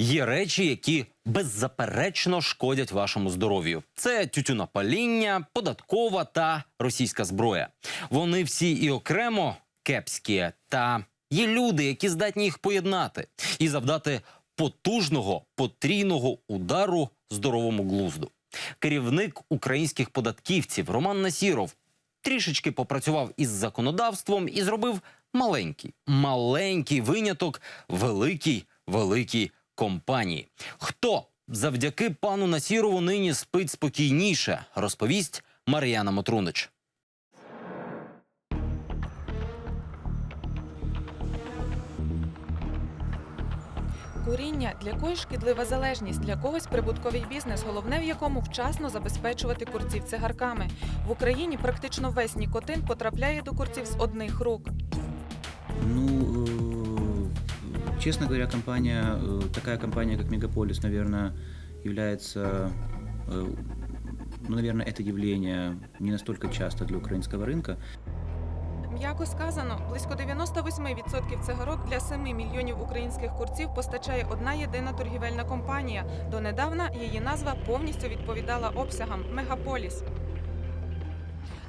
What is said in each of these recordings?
Є речі, які беззаперечно шкодять вашому здоров'ю. Це тютюнопаління, податкова та російська зброя. Вони всі і окремо кепські, та є люди, які здатні їх поєднати і завдати потужного потрійного удару здоровому глузду. Керівник українських податківців Роман Насіров трішечки попрацював із законодавством і зробив маленький, маленький виняток великій, великій компанії. Хто завдяки пану Насірову нині спить спокійніше, розповість Мар'яна Мотрунич. Куріння для когось шкідлива залежність, для когось прибутковий бізнес, головне в якому вчасно забезпечувати курців цигарками. В Україні практично весь нікотин потрапляє до курців з одних рук. Ну, э, честно говоря, компания, э, такая компания, как Мегаполис, наверное, является, э, ну, наверное, это явление не настолько часто для украинского рынка. М'яко сказано, близько 98% цигарок для 7 мільйонів українських курців постачає одна єдина торгівельна компанія. Донедавна її назва повністю відповідала обсягам Мегаполіс.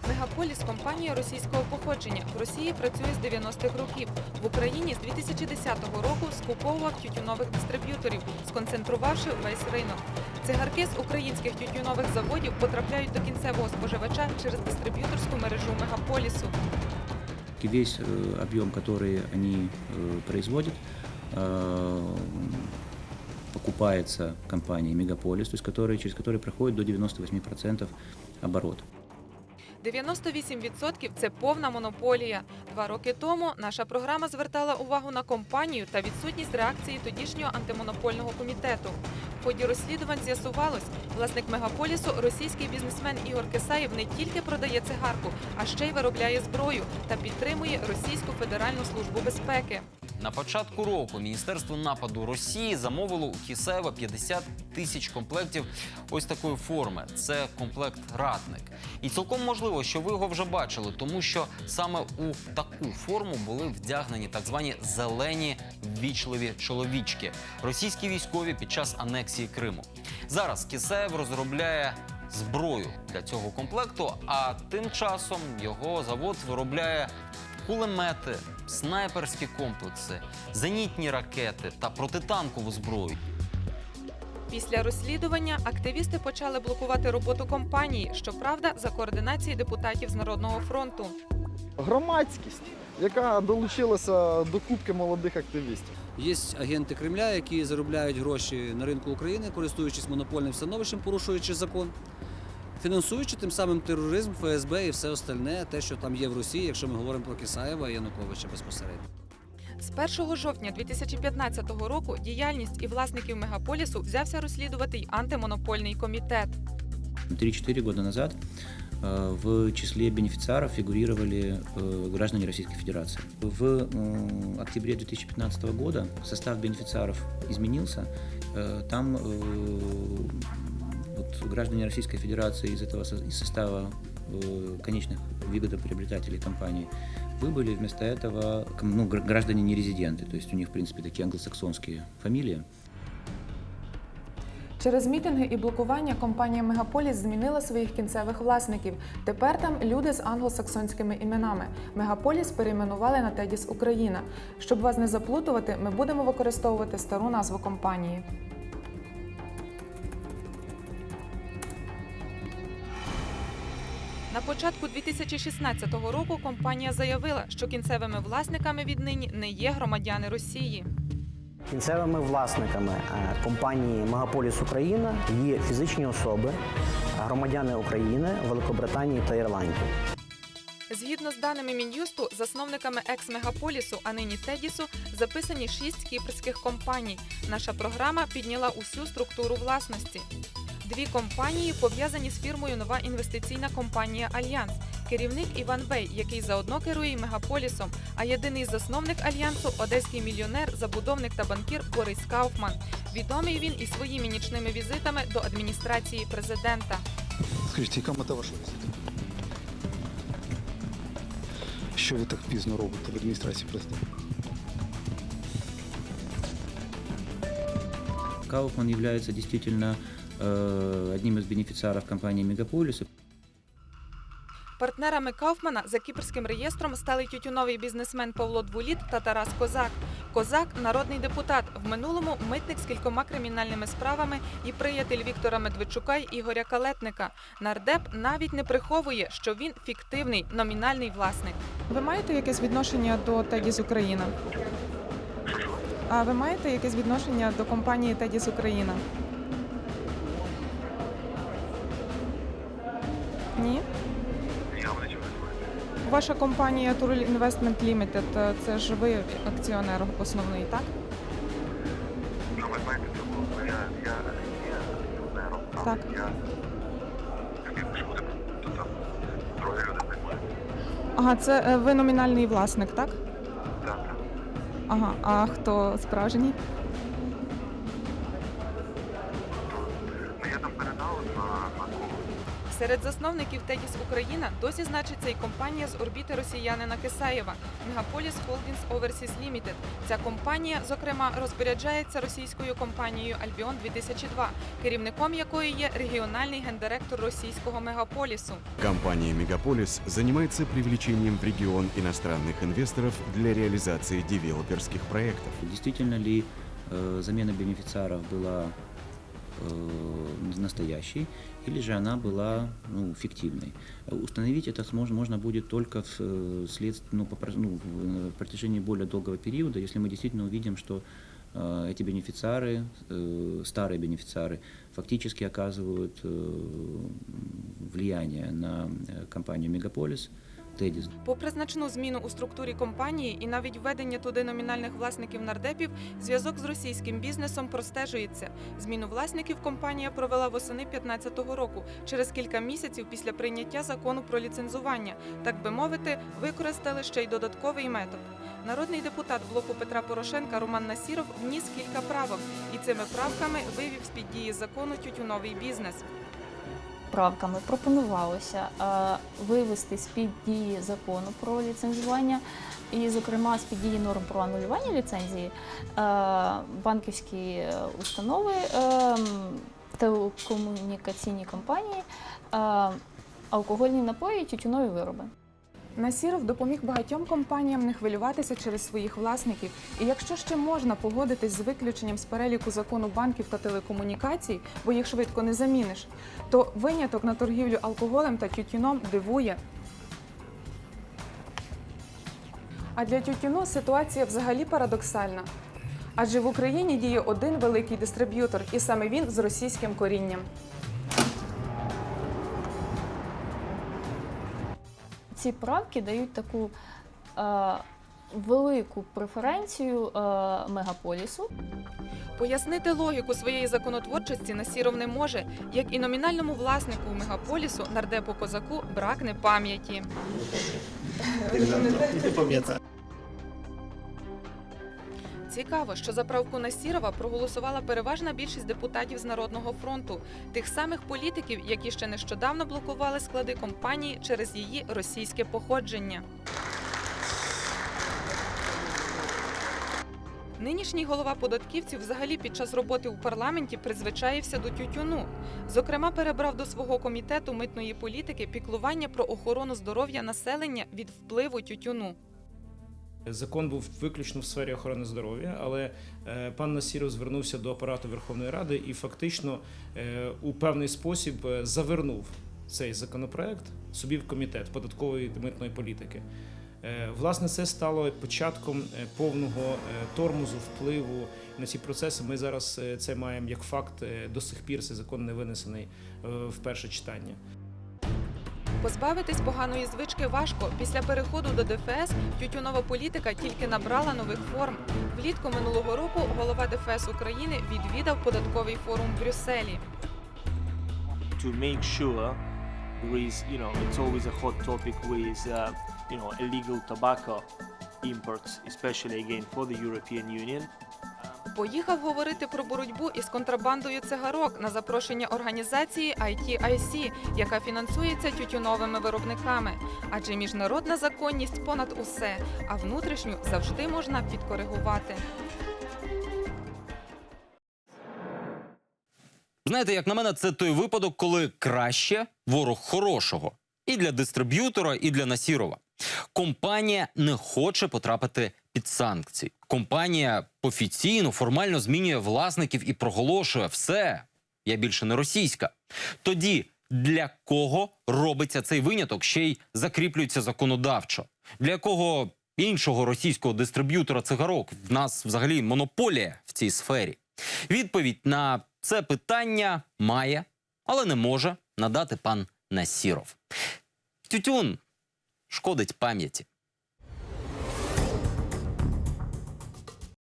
Мегаполіс компанія російського походження. В Росії працює з 90-х років. В Україні з 2010 року скуповував тютюнових дистриб'юторів, сконцентрувавши весь ринок. Цигарки з українських тютюнових заводів потрапляють до кінцевого споживача через дистриб'юторську мережу Мегаполісу. И весь э, объем, который они э, производят, э, покупается компанией Мегаполис, то есть который, через который проходит до 98% оборот. 98% – це повна монополія. Два роки тому наша програма звертала увагу на компанію та відсутність реакції тодішнього антимонопольного комітету. В ході розслідувань з'ясувалось, власник мегаполісу, російський бізнесмен Ігор Кисаєв не тільки продає цигарку, а ще й виробляє зброю та підтримує Російську Федеральну службу безпеки. На початку року Міністерство нападу Росії замовило у Кісаєва 50 тисяч комплектів ось такої форми. Це комплект ратник. І цілком можливо, що ви його вже бачили, тому що саме у таку форму були вдягнені так звані зелені ввічливі чоловічки, російські військові під час анексії Криму. Зараз Кісаєв розробляє зброю для цього комплекту, а тим часом його завод виробляє кулемети, снайперські комплекси, зенітні ракети та протитанкову зброю. Після розслідування активісти почали блокувати роботу компанії, щоправда, за координації депутатів з Народного фронту. громадськість, яка долучилася до кубки молодих активістів. Є агенти Кремля, які заробляють гроші на ринку України, користуючись монопольним становищем, порушуючи закон, фінансуючи тим самим тероризм, ФСБ і все остальне, те, що там є в Росії, якщо ми говоримо про Кисаєва і Януковича безпосередньо. З 1 жовтня 2015 року діяльність і власників мегаполісу взявся розслідувати й антимонопольний комітет. 3-4 года назад э, в числе бенефициаров фигурировали э, граждане Российской Федерации. В э, октябре 2015 года состав бенефициаров изменился. Э, Там э, вот, граждане Российской Федерации из этого со- из состава э, конечных выгодоприобретателей компании выбыли. Вместо этого ком- ну, гр- граждане не резиденты, то есть у них, в принципе, такие англосаксонские фамилии. Через мітинги і блокування компанія Мегаполіс змінила своїх кінцевих власників. Тепер там люди з англосаксонськими іменами. Мегаполіс перейменували на Тедіс Україна. Щоб вас не заплутувати, ми будемо використовувати стару назву компанії. На початку 2016 року компанія заявила, що кінцевими власниками віднині не є громадяни Росії. Кінцевими власниками е, компанії Мегаполіс Україна є фізичні особи, громадяни України, Великобританії та Ірландії. Згідно з даними Мін'юсту, засновниками екс-мегаполісу, а нині Тедісу, записані шість кіпрських компаній. Наша програма підняла усю структуру власності. Дві компанії пов'язані з фірмою Нова інвестиційна компанія Альянс. Керівник Іван Бей, який заодно керує мегаполісом. А єдиний засновник альянсу одеський мільйонер, забудовник та банкір Борис Кауфман. Відомий він і своїми нічними візитами до адміністрації президента. Скажіть, яка мета вашого візиту? Що ви так пізно робите в адміністрації президента? Кауфман является действительно одним из бенефициаров компании «Мегаполис». Партнерами Кауфмана за кіпрським реєстром стали тютюновий бізнесмен Павло Двуліт та Тарас Козак. Козак народний депутат. В минулому митник з кількома кримінальними справами і приятель Віктора Медведчука й Ігоря Калетника. Нардеп навіть не приховує, що він фіктивний номінальний власник. Ви маєте якесь відношення до Тедіс Україна? А ви маєте якесь відношення до компанії Тедіс Україна? Ні? Ваша компанія Turul Investment Limited, е, це ж ви акціонер основний, так? Ну, ви знаєте, це було, я, я є акціонером, але Так. я якщо буде, то там другі люди займаються. Ага, це е, ви номінальний власник, так? Так, так. Ага, а хто справжній? Серед засновників Тедіс Україна досі значиться і компанія з орбіти росіянина Кисаєва Мегаполіс Holdings Overseas Limited. Ця компанія, зокрема, розпоряджається російською компанією Альбіон 2002 керівником якої є регіональний гендиректор російського мегаполісу. Компания «Мегаполис» занимается привлечением в регион иностранных инвесторов для реализации девелоперских проектов. Действительно ли э, замена бенефициаров была э, настоящей, или же она была ну, фиктивной. Э, Установить это сможно, можно будет только в, э, след- ну, по, про- ну, в э, протяжении более долгого периода, если мы действительно увидим, что э, эти бенефициары, э, старые бенефициары, фактически оказывают э, влияние на э, компанию «Мегаполис», «Тедис». Попри значну зміну у структурі компанії і навіть введення туди номінальних власників нардепів, зв'язок з російським бізнесом простежується. Зміну власників компанія провела восени 2015 року, через кілька місяців після прийняття закону про ліцензування. Так би мовити, використали ще й додатковий метод. Народний депутат блоку Петра Порошенка Роман Насіров вніс кілька правок і цими правками вивів з під дії закону тютюновий бізнес. Правками пропонувалося е, вивести з-під дії закону про ліцензування і, зокрема, з-під дії норм про анулювання ліцензії е, банківські установи, е, телекомунікаційні компанії, алкогольні напої, тютюнові вироби. Насіров допоміг багатьом компаніям не хвилюватися через своїх власників. І якщо ще можна погодитись з виключенням з переліку закону банків та телекомунікацій, бо їх швидко не заміниш, то виняток на торгівлю алкоголем та тютюном дивує. А для тютюну ситуація взагалі парадоксальна. Адже в Україні діє один великий дистриб'ютор, і саме він з російським корінням. Ці правки дають таку е, велику преференцію е, мегаполісу. Пояснити логіку своєї законотворчості Насіров не може, як і номінальному власнику мегаполісу нардепу козаку бракне пам'яті. Цікаво, що за правку Насірова проголосувала переважна більшість депутатів з Народного фронту, тих самих політиків, які ще нещодавно блокували склади компанії через її російське походження. Нинішній голова податківців взагалі під час роботи у парламенті призвичаївся до тютюну. Зокрема, перебрав до свого комітету митної політики піклування про охорону здоров'я населення від впливу тютюну. Закон був виключно в сфері охорони здоров'я, але е, пан Насіров звернувся до апарату Верховної Ради і фактично е, у певний спосіб е, завернув цей законопроект собі в комітет податкової та митної політики. Власне, це стало початком повного тормозу, впливу на ці процеси. Ми зараз це маємо як факт. До сих пір цей закон не винесений в перше читання. Позбавитись поганої звички важко. Після переходу до ДФС тютюнова політика тільки набрала нових форм. Влітку минулого року голова ДФС України відвідав податковий форум в Брюсселі. to make sure there is, you know, it's always a hot topic with, uh, you know, illegal tobacco imports, especially again for the European Union. Поїхав говорити про боротьбу із контрабандою цигарок на запрошення організації ITIC, яка фінансується тютюновими виробниками. Адже міжнародна законність понад усе, а внутрішню завжди можна підкоригувати. Знаєте, як на мене, це той випадок, коли краще ворог хорошого і для дистриб'ютора, і для Насірова. Компанія не хоче потрапити під санкції. Компанія офіційно, формально змінює власників і проголошує все. Я більше не російська. Тоді для кого робиться цей виняток, ще й закріплюється законодавчо? Для якого іншого російського дистриб'ютора цигарок в нас взагалі монополія в цій сфері? Відповідь на це питання має, але не може надати пан Насіров. Тютюн шкодить пам'яті.